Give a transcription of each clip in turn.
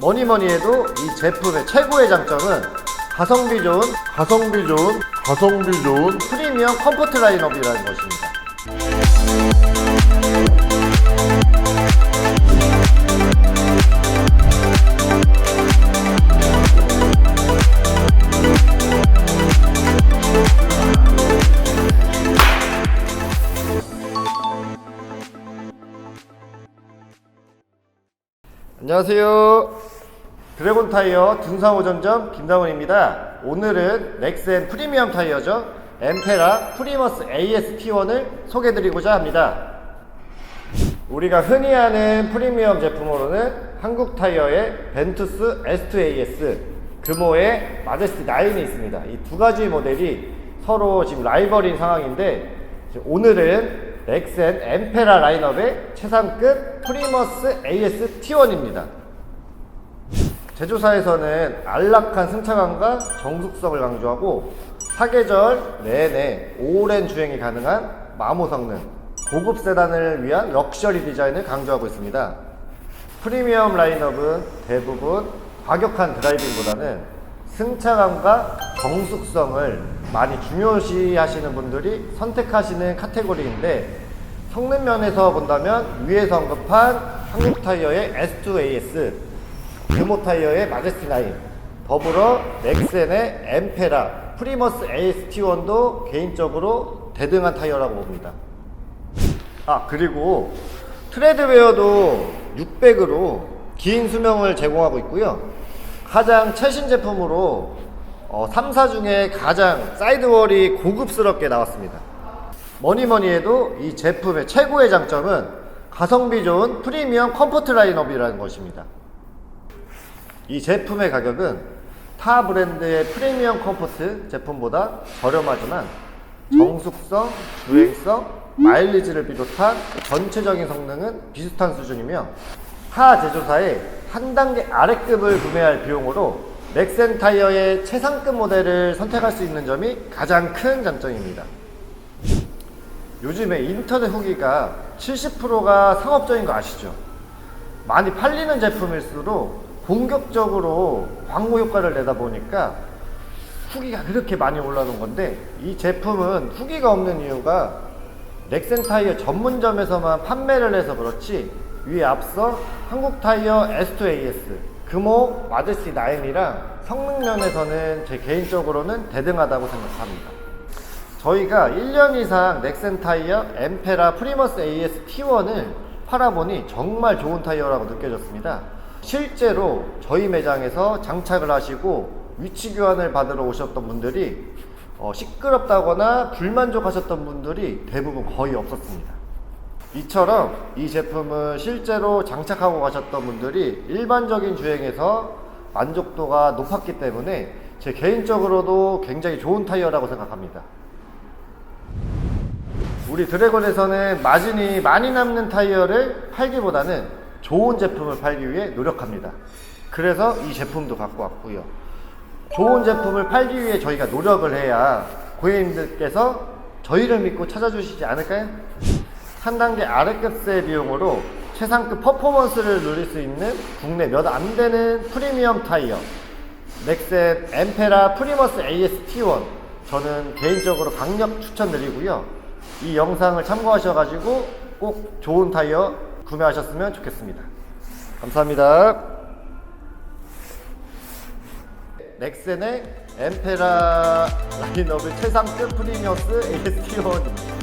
뭐니 뭐니 해도 이 제품의 최고의 장점은 가성비 좋은 가성비 좋은 가성비 좋은 프리미엄 컴포트 라인업이라는 것입니다. 안녕하세요. 드래곤 타이어 등산호전점 김다원입니다. 오늘은 넥센 프리미엄 타이어죠. 엠페라 프리머스 AS T1을 소개드리고자 합니다. 우리가 흔히 아는 프리미엄 제품으로는 한국 타이어의 벤투스 S2AS, 금호의 마제스티 9이 있습니다. 이 두 가지 모델이 서로 지금 라이벌인 상황인데 오늘은 넥센 엠페라 라인업의 최상급 프리머스 AS T1입니다. 제조사에서는 안락한 승차감과 정숙성을 강조하고 사계절 내내 오랜 주행이 가능한 마모 성능, 고급 세단을 위한 럭셔리 디자인을 강조하고 있습니다. 프리미엄 라인업은 대부분 과격한 드라이빙보다는 승차감과 정숙성을 많이 중요시 하시는 분들이 선택하시는 카테고리인데 성능 면에서 본다면 위에서 언급한 한국 타이어의 S2AS, 금호 타이어의 마제스티 9, 더불어 넥센의 엠페라, 프리머스 AST1도 개인적으로 대등한 타이어라고 봅니다. 아 그리고 트레드웨어도 600으로 긴 수명을 제공하고 있고요. 가장 최신 제품으로 어, 3사 중에 가장 사이드월이 고급스럽게 나왔습니다. 뭐니 뭐니 해도 이 제품의 최고의 장점은 가성비 좋은 프리미엄 컴포트 라인업이라는 것입니다. 이 제품의 가격은 타 브랜드의 프리미엄 컴포트 제품보다 저렴하지만 정숙성, 주행성, 마일리지를 비롯한 전체적인 성능은 비슷한 수준이며 타 제조사의 한 단계 아래급을 구매할 비용으로 넥센 타이어의 최상급 모델을 선택할 수 있는 점이 가장 큰 장점입니다. 요즘에 인터넷 후기가 70%가 상업적인 거 아시죠? 많이 팔리는 제품일수록 공격적으로 광고 효과를 내다 보니까 후기가 그렇게 많이 올라오는 건데 이 제품은 후기가 없는 이유가 넥센 타이어 전문점에서만 판매를 해서 그렇지 위에 앞서 한국 타이어 S2AS, 금호 마제스티 9이랑 성능 면에서는 제 개인적으로는 대등하다고 생각합니다. 저희가 1년 이상 넥센 타이어 엠페라 프리머스 AS T1을 팔아보니 정말 좋은 타이어라고 느껴졌습니다. 실제로 저희 매장에서 장착을 하시고 위치 교환을 받으러 오셨던 분들이 어, 시끄럽다거나 불만족하셨던 분들이 대부분 거의 없었습니다. 이처럼 이 제품을 실제로 장착하고 가셨던 분들이 일반적인 주행에서 만족도가 높았기 때문에 제 개인적으로도 굉장히 좋은 타이어라고 생각합니다. 우리 드래곤에서는 마진이 많이 남는 타이어를 팔기보다는 좋은 제품을 팔기 위해 노력합니다. 그래서 이 제품도 갖고 왔고요. 좋은 제품을 팔기 위해 저희가 노력을 해야 고객님들께서 저희를 믿고 찾아주시지 않을까요? 한 단계 아래급의 비용으로 최상급 퍼포먼스를 누릴 수 있는 국내 몇 안 되는 프리미엄 타이어 넥센 엠페라 프리머스 AS T1 저는 개인적으로 강력 추천드리고요. 이 영상을 참고하셔가지고 꼭 좋은 타이어 구매하셨으면 좋겠습니다. 감사합니다. 넥센의 엠페라 라인업의 최상급 프리미어스 AST1입니다.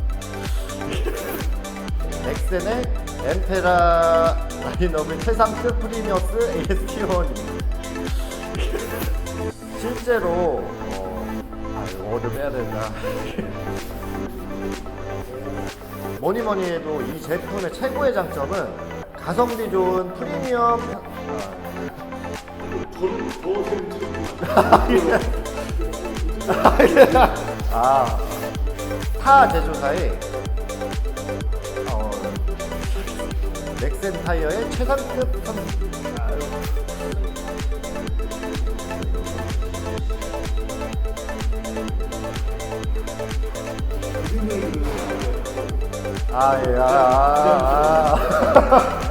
넥센의 엠페라 라인업의 최상급 프리미어스 AST1입니다. 실제로 어, 아 어디 빼야 된다. 뭐니 뭐니 해도 이 제품의 최고의 장점은 가성비 좋은 프리미엄 아, 타 제조사의 넥센 타이어의 최상급 선 아유. 아, 예, 아, 아, 아.